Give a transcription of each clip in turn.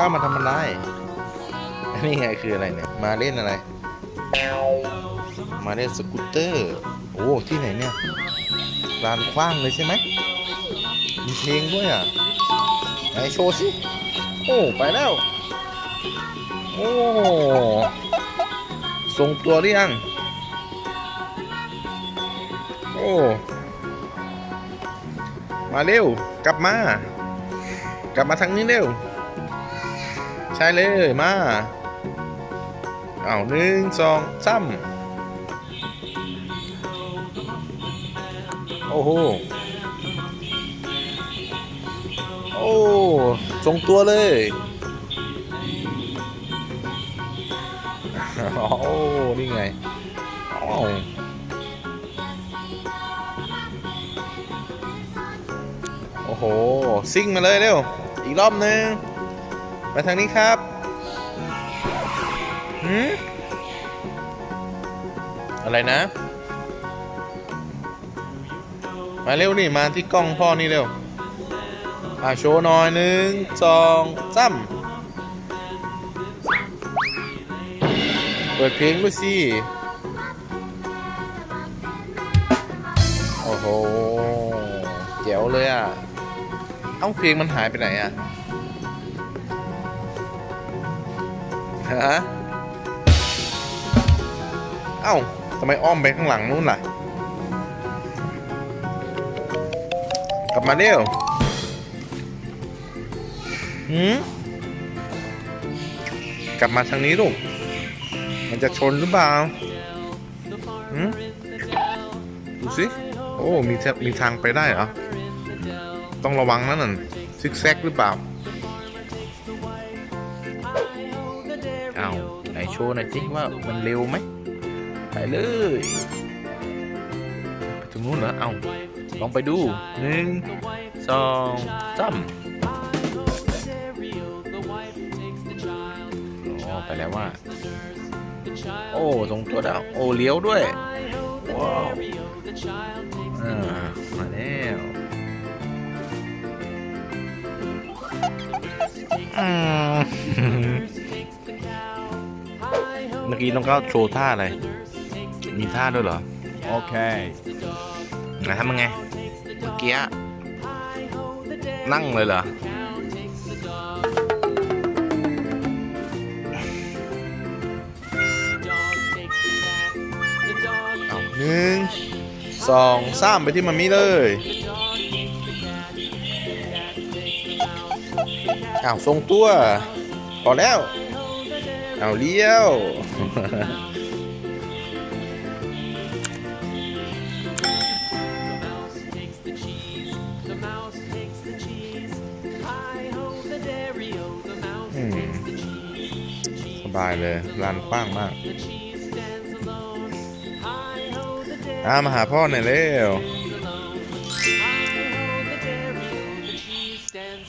ก้ามาทำอะไรนนี้ไงคืออะไรเนี่ย มาเล่นอะไร มาเล่นสกูตเตอร์ โอ้ที่ไหนเนี่ยลานกว้างเลยใช่ไหมมีเพลงด้วยอะไหนโชว์สิ โอ้ ไปแล้ว โอ้ทรงตัวหรือยัง โอ้ มาเร็ว กลับมา กลับมาทางนี้เร็ว ช่เลยมาเอาหนึ่งสองสามโอ้โหโอ้ทรงตัวเลยโอ้นี่ไงอ้โอ้โห ซิ่งมาเลยเร็ว อีกรอบนึง ไปทางนี้ครับหืมอะไรนะ มาเร็วนี่มาที่กล้องพ่อนี่เร็ว อ่าโชว์หน่อยหนึ่งสองสามเปิดเพลงด้วยสิ โอ้โหแจ๋วเลยอะ เอ้าเพลงมันหายไปไหนอะ ฮะเอ้าทำไมอ้อมไปข้างหลังนู้นล่ะ กลับมาเร็วหืมกลับมาทางนี้ลูก มันจะชนหรือเปล่าหืมดูสิ โอ้ มีทางมีทางไปได้เหรอ ต้องระวังนะนั่นซิกแซกหรือเปล่า นโชว์หน่อยสิว่ามันเร็วไหมไปเลยไปตรงนู้นเหรอ เอาลองไปดูหนึ่งสองสามโอ้ไปแล้วว่า โอ้ตรงตัวดาวโอ้เลี้ยวด้วยว้าวอ่ามาแล้วอืม มื่อกี้น้องก้าวโชว์ท่าอะไร มีท่าด้วยเหรอ Okay. ไหนทำยังไง เมื่อกี้นั่งเลยเหรอ เอาหนึ่งสองสามไปที่มามีเลยเอาทรงตัว พอแล้ว เอาเลี้ยวอืมสบายเลยลานกว้างมากอามาหาพ่อหน่อยเร็ว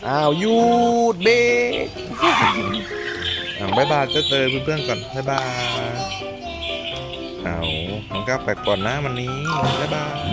อ้าวหยูดเบรกอ่า บายบายเจ้าเตยเพื่อนๆก่อนบายบายเอามันก็ไปก่อนนะวันนี้บายบาย